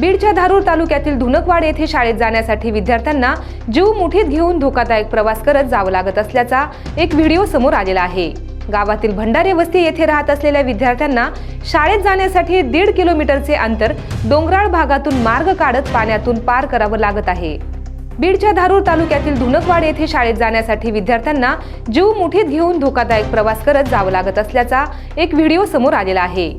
बीडच्या धारूर तालुक्यातील धुनकवाड येथे शाळेत जाण्यासाठी विद्यार्थ्यांना जीव मुठीत घेऊन धोकादायक प्रवास करत जावं लागत असल्याचा एक व्हिडिओ समोर आलेला आहे. गावातील भंडारे वस्ती येथे राहत असलेल्या विद्यार्थ्यांना शाळेत जाण्यासाठी दीड किलोमीटरचे अंतर डोंगराळ भागातून मार्ग काढत पाण्यातून पार करावं लागत आहे. बीडच्या धारूर तालुक्यातील धुनकवाड येथे शाळेत जाण्यासाठी विद्यार्थ्यांना जीव मुठीत घेऊन धोकादायक प्रवास करत जावं लागत असल्याचा एक व्हिडिओ समोर आलेला आहे.